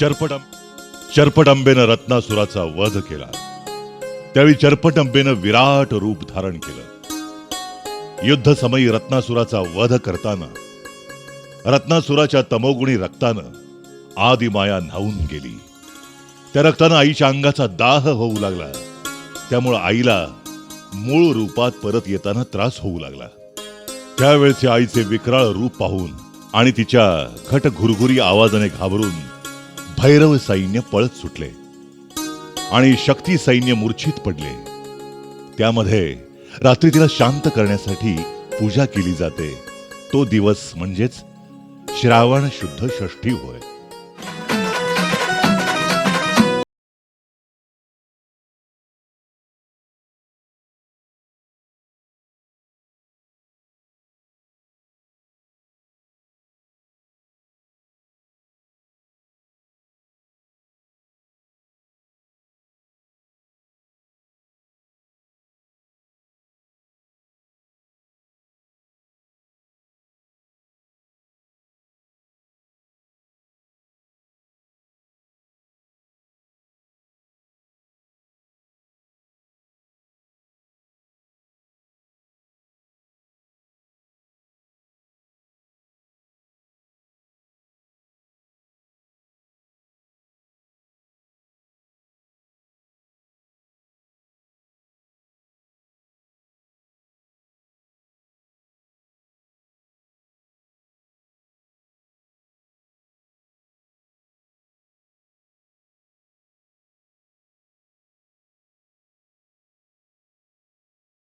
चरपट चरपटंबेनं रत्नासुराचा वध केला. त्यावेळी चरपटंबेनं विराट रूप धारण केलं. युद्ध समयी रत्नासुराचा वध करताना रत्नासुराच्या तमोगुणी रक्तानं आदिमाया न्हावून गेली. त्या रक्तानं आईच्या अंगाचा दाह होऊ लागला. त्यामुळं आईला मूळ रूपात परत येताना त्रास होऊ लागला. त्यावेळचे आईचे विक्राळ रूप पाहून आणि तिच्या खट घुरघुरी आवाजाने घाबरून भैरव सैन्य पळत सुटले आणि शक्ती सैन्य मूर्छित पडले. त्यामध्ये रात्री तिला शांत करण्यासाठी पूजा केली जाते. तो दिवस म्हणजेच श्रावण शुद्ध षष्ठी होय.